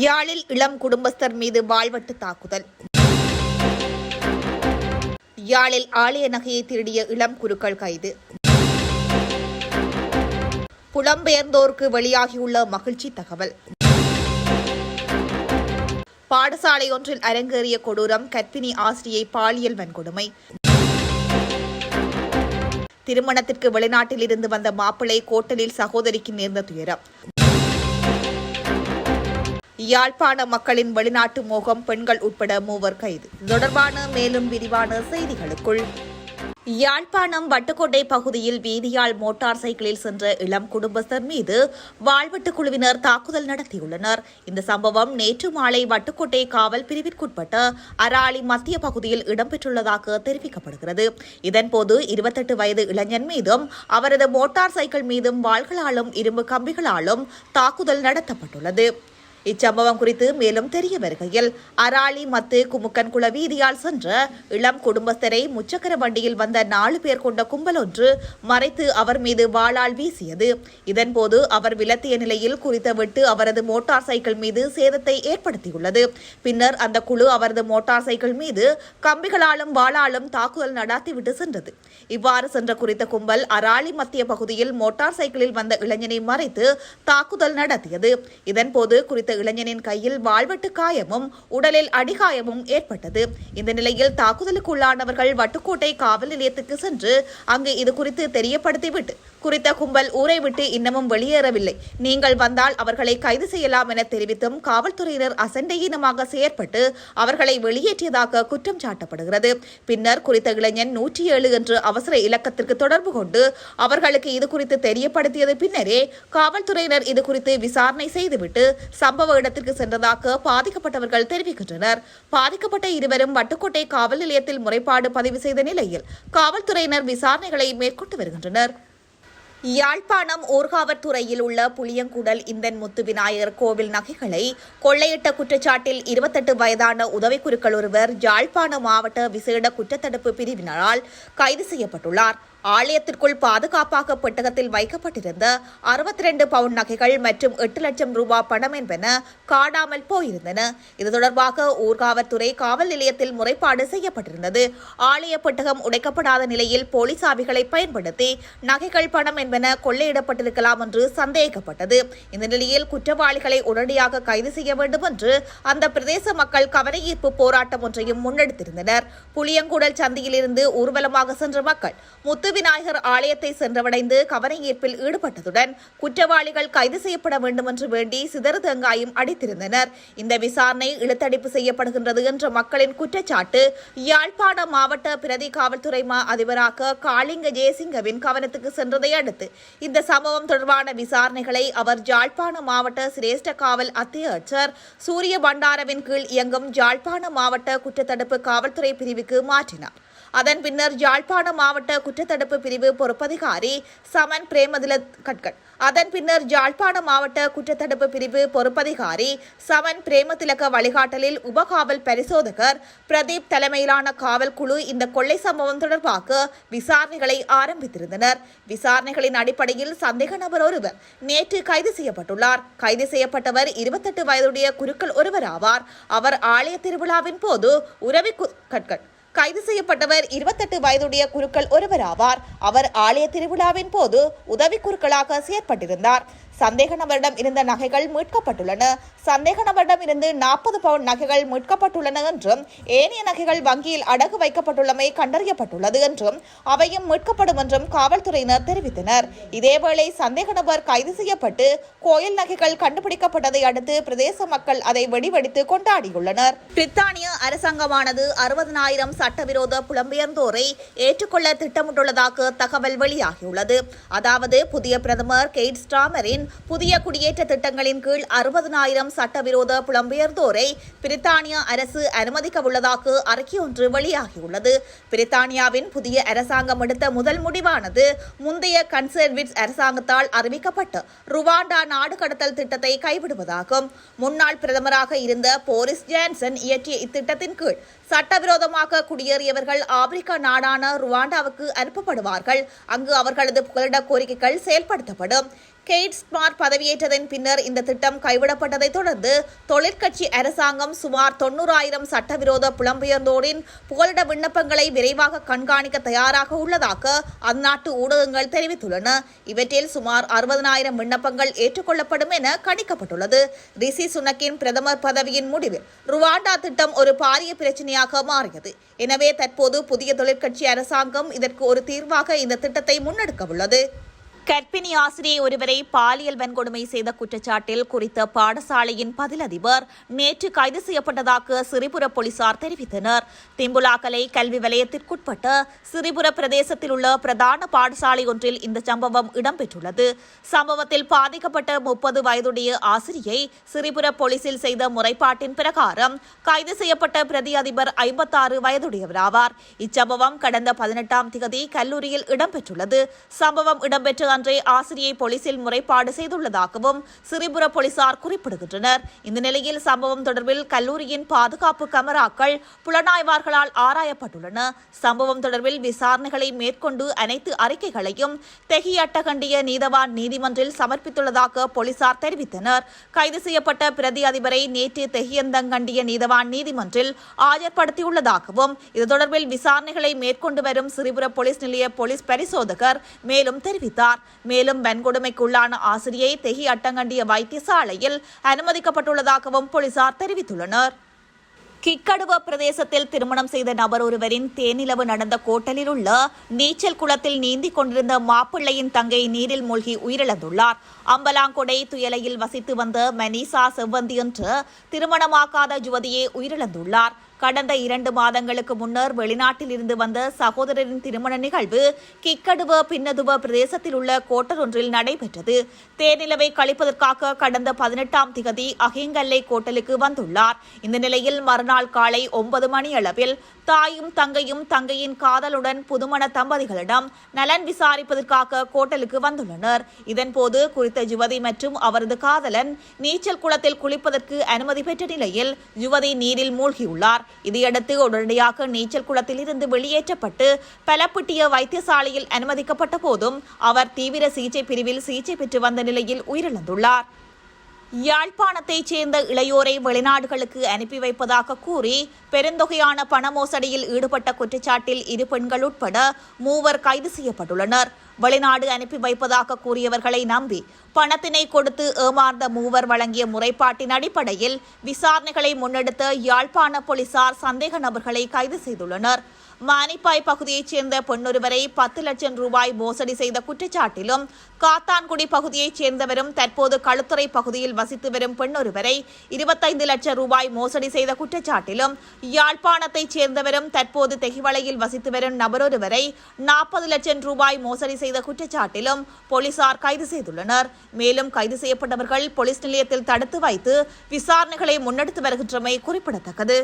யாழில் இளம் குடும்பஸ்தர் மீது வாழ்வட்டு தாக்குதல். யாழில் ஆலய நகையை திருடிய இளம் குருக்கள் கைது. புலம்பெயர்ந்தோருக்கு வெளியாகியுள்ள மகிழ்ச்சி தகவல். பாடசாலை ஒன்றில் அரங்கேறிய கொடூரம் கற்பிணி ஆசிரியை பாலியல் வன்கொடுமை. திருமணத்திற்கு வெளிநாட்டில் இருந்து வந்த மாப்பிள்ளை கோட்டலில் சகோதரிக்கு நேர்ந்த துயரம். யாழ்ப்பாண மக்களின் வெளிநாட்டு மோகம் பெண்கள் உட்பட மூவர் கைது. தொடர்பான மேலும் விரிவான செய்திகளுக்குள். யாழ்ப்பாணம் வட்டுக்கோட்டை பகுதியில் வீதியால் மோட்டார் சைக்கிளில் சென்ற இளம் குடும்பஸ்தர் மீது வாழ்வெட்டு குழுவினர் தாக்குதல் நடத்தியுள்ளனர். இந்த சம்பவம் நேற்று மாலை வட்டுக்கோட்டை காவல் பிரிவிற்குட்பட்ட அராலி மத்திய பகுதியில் இடம்பெற்றுள்ளதாக தெரிவிக்கப்படுகிறது. இதன்போது இருபத்தெட்டு வயது இளைஞன் மீதும் அவரது மோட்டார் சைக்கிள் மீதும் வாள்களாலும் இரும்பு கம்பிகளாலும் தாக்குதல் நடத்தப்பட்டுள்ளது. இச்சம்பவம் குறித்து மேலும் தெரிய வருகையில் அராலி மத்து குமுக்கன்குள வீதியால் சென்ற இளம் குடும்பஸ்தரை முச்சக்கர வண்டியில் வந்த நாலு பேர் கொண்ட கும்பல் ஒன்று மறைத்து அவர் மீது வாளால் வீசியது. இதன்போது அவர் விலத்திய நிலையில் குறித்த வெட்டு அவரது மோட்டார் சைக்கிள் மீது சேதத்தை ஏற்படுத்தியுள்ளது. பின்னர் அந்த குழு அவரது மோட்டார் சைக்கிள் மீது கம்பிகளாலும் வாளாலும் தாக்குதல் நடாத்திவிட்டு சென்றது. இவ்வாறு சென்ற குறித்த கும்பல் அராலி மத்திய பகுதியில் மோட்டார் சைக்கிளில் வந்த இளைஞனை மறைத்து தாக்குதல் நடத்தியது. இதன்போது குறித்த இளைஞனின் கையில் வாழ்வெட்டு காயமும் உடலில் அடிகாயமும் ஏற்பட்டது. இந்த நிலையில் தாக்குதலுக்குள்ளானவர்கள் வட்டுக்கோட்டை காவல் நிலையத்துக்கு சென்று அங்கு இது குறித்து தெரியப்படுத்திவிட்டு குறித்த கும்பல் ஊரை விட்டு இன்னமும் வெளியேறவில்லை. நீங்கள் வந்தால் அவர்களை கைது செய்யலாம் என தெரிவித்தும் காவல்துறையினர் அசண்டையீனமாக செயற்பட்டு அவர்களை வெளியேற்றியதாக குற்றம் சாட்டப்படுகிறது. பின்னர் குறித்த இளைஞன் நூற்றி ஏழு என்று அவசர இலக்கத்திற்கு தொடர்பு கொண்டு அவர்களுக்கு இது குறித்து தெரியப்படுத்தியது பின்னரே காவல்துறையினர் இது குறித்து விசாரணை செய்துவிட்டு சம்பவ இடத்திற்கு சென்றதாக பாதிக்கப்பட்டவர்கள் தெரிவிக்கின்றனர். பாதிக்கப்பட்ட இருவரும் வட்டுக்கோட்டை காவல் நிலையத்தில் முறைப்பாடு பதிவு செய்த நிலையில் காவல்துறையினர் விசாரணைகளை மேற்கொண்டு வருகின்றனர். யாழ்ப்பாணம் ஊர்காவற்துறையில் உள்ள புளியங்குடல் இந்தன் முத்து விநாயகர் கோவில் நகைகளை கொள்ளையிட்ட குற்றச்சாட்டில் இருபத்தெட்டு வயதான உதவிக்குருக்கள் ஒருவர் யாழ்ப்பாணம் மாவட்ட விசேட குற்றத்தடுப்பு பிரிவினரால் கைது செய்யப்பட்டுள்ளார். ஆலயத்திற்குள் பாதுகாப்பாக பெட்டகத்தில் வைக்கப்பட்டிருந்த அறுபத்தி ரெண்டு பவுண்ட் நகைகள் மற்றும் எட்டு லட்சம் ரூபாய் பணம் என்பன காணாமல் போயிருந்தன. இது தொடர்பாக ஊர்காவல்துறை காவல் நிலையத்தில் முறைப்பாடு செய்யப்பட்டிருந்தது. ஆலய பெட்டகம் உடைக்கப்படாத நிலையில் போலீசாவிகளை பயன்படுத்தி நகைகள் பணம் என்பன கொள்ளையிடப்பட்டிருக்கலாம் என்று சந்தேகிக்கப்பட்டது இந்த நிலையில் குற்றவாளிகளை உடனடியாக கைது செய்ய வேண்டும் என்று அந்த பிரதேச மக்கள் கவனஈர்ப்பு போராட்டம் ஒன்றையும் முன்னெடுத்திருந்தனர். புளியங்குடல் சந்தியிலிருந்து ஊர்வலமாக சென்ற மக்கள் முத்து விநாயகர் ஆலயத்தை சென்றவடைந்து கவனஈர்ப்பில் ஈடுபட்டதுடன் குற்றவாளிகள் கைது செய்யப்பட வேண்டும் என்று வேண்டி சிதறு தேங்காயும் அடித்திருந்தனர். இந்த விசாரணை இழுத்தடிப்பு செய்யப்படுகின்றது என்ற மக்களின் குற்றச்சாட்டு யாழ்ப்பாண மாவட்ட பிரதி காவல்துறை மா அதிபராக காளிங்க ஜெயசிங்கவின் கவனத்துக்கு சென்றதை அடுத்து இந்த சம்பவம் தொடர்பான விசாரணைகளை அவர் யாழ்ப்பாண மாவட்ட சிரேஷ்ட காவல் அத்தியட்சர் சூரிய பண்டாரவின் கீழ் இயங்கும் யாழ்ப்பாண மாவட்ட குற்றத்தடுப்பு காவல்துறை பிரிவுக்கு மாற்றினார். அதன் பின்னர் யாழ்ப்பாணம் மாவட்ட குற்றத்தடுப்பு பிரிவு பொறுப்பதிகாரி சமன் பிரேமதில கட்கட். அதன் பின்னர் யாழ்ப்பாணம் மாவட்ட குற்றத்தடுப்பு பிரிவு பொறுப்பதிகாரி சமன் பிரேமதிலக வழிகாட்டலில் உபகாவல் பரிசோதகர் பிரதீப் தலைமையிலான காவல் குழு இந்த கொள்ளை சம்பவம் தொடர்பாக விசாரணைகளை ஆரம்பித்திருந்தனர். விசாரணைகளின் அடிப்படையில் சந்தேக நபர் ஒருவர் நேற்று கைது செய்யப்பட்டுள்ளார். கைது செய்யப்பட்டவர் இருபத்தெட்டு வயதுடைய குருக்கள் ஒருவர் ஆவார் அவர் ஆலய திருவிழாவின் போது உறவி கு- கட்கட். கைது செய்யப்பட்டவர் இருபத்தெட்டு வயதுடைய குருக்கள் ஒருவர் ஆவார் அவர் ஆலய திருவிழாவின் போது உதவி குருக்களாக செயற்பட்டிருந்தார். சந்தேக நபரிடம் இருந்த நகைகள் மீட்கப்பட்டுள்ளன. சந்தேக நபரிடம் இருந்து நாற்பது பவுண்ட் நகைகள் மீட்கப்பட்டுள்ளன என்றும் ஏனைய நகைகள் வங்கியில் அடகு வைக்கப்பட்டுள்ளமை கண்டறியப்பட்டுள்ளது என்றும் அவையும் மீட்கப்படும் என்றும் காவல்துறையினர் தெரிவித்தனர். இதேவேளை சந்தேக நபர் கைது செய்யப்பட்டு கோயில் நகைகள் கண்டுபிடிக்கப்பட்டதை அடுத்து பிரதேச மக்கள் அதை வெடிவெடித்து கொண்டாடியுள்ளனர். பிரித்தானிய அரசாங்கமானது அறுபதனாயிரம் சட்டவிரோத புலம்பெயர்ந்தோரை ஏற்றுக்கொள்ள திட்டமிட்டுள்ளதாக தகவல் வெளியாகியுள்ளது. அதாவது புதிய பிரதமர் கெய்ட் ஸ்டாமரின் புதிய குடியேற்ற திட்டங்களின் கீழ் அறுபதனாயிரம் சட்டவிரோத புலம்பெயர்ந்தோரை பிரித்தானிய அரசு அனுமதிக்க உள்ளதாக அறிக்கை ஒன்று வெளியாகியுள்ளது. பிரித்தானியாவின் புதிய அரசாங்கம் எடுத்த முதல் முடிவானது முந்தைய கன்சர்விட்ஸ் அரசாங்கத்தால் அறிவிக்கப்பட்ட ருவாண்டா நாடு கடத்தல் திட்டத்தை கைவிடுவதாகும். முன்னாள் பிரதமராக இருந்த போரிஸ் ஜான்சன் இயற்றிய இத்திட்டத்தின் கீழ் சட்டவிரோதமாக குடியேறியவர்கள் ஆப்பிரிக்கா நாடான ருவாண்டாவுக்கு அனுப்பப்படுவார்கள். அங்கு அவர்களது புகலிட கோரிக்கைகள் செயல்படுத்தப்படும். கெய்ட் ஸ்மார்ட் பதவியேற்றதன் பின்னர் இந்த திட்டம் கைவிடப்பட்டதை தொடர்ந்து தொழிற்கட்சி அரசாங்கம் சுமார் தொன்னூறாயிரம் சட்டவிரோத புலம்பெயர்ந்தோரின் புகலிட விண்ணப்பங்களை விரைவாக கண்காணிக்க தயாராக உள்ளதாக அந்நாட்டு ஊடகங்கள் தெரிவித்துள்ளன. இவற்றில் சுமார் அறுபதனாயிரம் விண்ணப்பங்கள் ஏற்றுக்கொள்ளப்படும் என கணிக்கப்பட்டுள்ளது. ரிசி சுனக்கின் பிரதமர் பதவியின் முடிவில் ருவாண்டா திட்டம் ஒரு பாரிய பிரச்சனையாக மாறியது. எனவே தற்போது புதிய தொழிற்கட்சி அரசாங்கம் இதற்கு ஒரு தீர்வாக இந்த திட்டத்தை முன்னெடுக்க உள்ளது கர்ப்பிணி ஆசிரியை ஒருவரை பாலியல் வன்கொடுமை செய்த குற்றச்சாட்டில் குறித்த பாடசாலையின் பதிலதிபர் நேற்று கைது செய்யப்பட்டதாக சிறிபுர போலீசார் தெரிவித்தனர். திம்புலாக்கலை கல்வி வலயத்திற்குட்பட்ட சிறிபுர பிரதேசத்தில் உள்ள பிரதான பாடசாலை ஒன்றில் இந்த சம்பவம் இடம்பெற்றுள்ளது. சம்பவத்தில் பாதிக்கப்பட்ட முப்பது வயதுடைய ஆசிரியை சிறிபுர போலீசில் செய்த முறைப்பாட்டின் பிரகாரம் கைது செய்யப்பட்ட பிரதி அதிபர் ஐம்பத்தாறு வயதுடையவராவார். இச்சம்பவம் கடந்த பதினெட்டாம் திகதி கல்லூரியில் இடம்பெற்றுள்ளது. சம்பவம் இடம்பெற்ற அன்றே ஆசிரியை போலீசில் முறைப்பாடு செய்துள்ளதாகவும் சிறிபுர போலீசார் குறிப்பிடுகின்றனர். இந்த நிலையில் சம்பவம் தொடர்பில் கல்லூரியின் பாதுகாப்பு கமராக்கள் புலனாய்வார்களால் ஆராயப்பட்டுள்ளன. சம்பவம் தொடர்பில் விசாரணைகளை மேற்கொண்டு அனைத்து அறிக்கைகளையும் தெஹி அட்டகண்டிய நீதவான் நீதிமன்றில் சமர்ப்பித்துள்ளதாக போலீசார் தெரிவித்தனர். கைது செய்யப்பட்ட பிரதி அதிபரை நேற்று தெஹியந்தங்கண்டிய நீதவான் நீதிமன்றில் ஆஜர்படுத்தியுள்ளதாகவும் இது தொடர்பில் விசாரணைகளை மேற்கொண்டு வரும் சிறிபுர போலீஸ் நிலைய போலீஸ் பரிசோதகர் மேலும் தெரிவித்தார். மேலும் வன்கொடுமைக்குள்ளான ஆசிரியை தெஹி அட்டங்கண்டிய வைத்தியசாலையில் அனுமதிக்கப்பட்டுள்ளதாகவும் போலீசார் தெரிவித்துள்ளனர். கிக்கடுவ பிரதேசத்தில் திருமணம் செய்த நபர் ஒருவரின் தேனிலவு நடந்த கோட்டலில் உள்ள நீச்சல் குளத்தில் நீந்தி கொண்டிருந்த மாப்பிள்ளையின் தங்கை நீரில் மூழ்கி உயிரிழந்துள்ளார். அம்பலாங்கொடை துயலையில் வசித்து வந்த மனிசா செவ்வந்தி என்று திருமணமாக்காத யுவதியே உயிரிழந்துள்ளார். கடந்த இரண்டு மாதங்களுக்கு முன்னர் வெளிநாட்டில் இருந்து வந்த சகோதரரின் திருமண நிகழ்வு கிக்கடுவ பின்னதுவ பிரதேசத்தில் உள்ள கோட்டலொன்றில் ஒன்றில் நடைபெற்றது. தேனிலவை கழிப்பதற்காக கடந்த பதினெட்டாம் திகதி அகிங்கல்லை கோட்டலுக்கு வந்துள்ளார். இந்த நிலையில் மறுநாள் காலை ஒன்பது மணி அளவில் தாயும் தங்கையும் தங்கையின் காதலுடன் புதுமண தம்பதிகளிடம் நலன் விசாரிப்பதற்காக கோட்டலுக்கு வந்துள்ளனர். இதன்போது குறித்த யுவதி மற்றும் அவரது காதலன் நீச்சல் குளத்தில் குளிப்பதற்கு அனுமதி பெற்ற நிலையில் யுவதி நீரில் மூழ்கியுள்ளார். இதையடுத்து உடனடியாக நீச்சல் குளத்திலிருந்து வெளியேற்றப்பட்டு பலப்பட்டிய வைத்தியசாலையில் அனுமதிக்கப்பட்ட போதும் அவர் தீவிர சிகிச்சை பிரிவில் சிகிச்சை பெற்று வந்த நிலையில் உயிரிழந்துள்ளார். யாழ்ப்பாணத்தைச் சேர்ந்த இளையோரை வெளிநாடுகளுக்கு அனுப்பி வைப்பதாக கூறி பெருந்தொகையான பண மோசடியில் ஈடுபட்ட குற்றச்சாட்டில் இரு பெண்கள் உட்பட மூவர் கைது செய்யப்பட்டுள்ளனர். வெளிநாடு அனுப்பி வைப்பதாக கூறியவர்களை நம்பி பணத்தினை கொடுத்து ஏமாந்த மூவர் வழங்கிய முறைப்பாட்டின் அடிப்படையில் விசாரணைகளை முன்னெடுத்த யாழ்ப்பாண போலீசார் சந்தேக நபர்களை கைது செய்துள்ளனர். மானிப்பாய் பகுதியைச் சேர்ந்த பெண்ணொருவரை பத்து லட்சம் ரூபாய் மோசடி செய்த குற்றச்சாட்டிலும் காத்தான்குடி பகுதியைச் சேர்ந்தவரும் தற்போது களுத்துறை பகுதியில் வசித்து வரும் பெண்ணொருவரை இருபத்தைந்து லட்சம் ரூபாய் மோசடி செய்த குற்றச்சாட்டிலும் யாழ்ப்பாணத்தைச் சேர்ந்தவரும் தற்போது தெகிவளையில் வசித்து வரும் நபரொருவரை நாற்பது லட்சம் ரூபாய் மோசடி செய்த குற்றச்சாட்டிலும் போலீசார் கைது செய்துள்ளனர். மேலும் கைது செய்யப்பட்டவர்கள் போலீஸ் நிலையத்தில் தடுத்து வைத்து விசாரணைகளை முன்னெடுத்து வருகின்றமை குறிப்பிடத்தக்கது.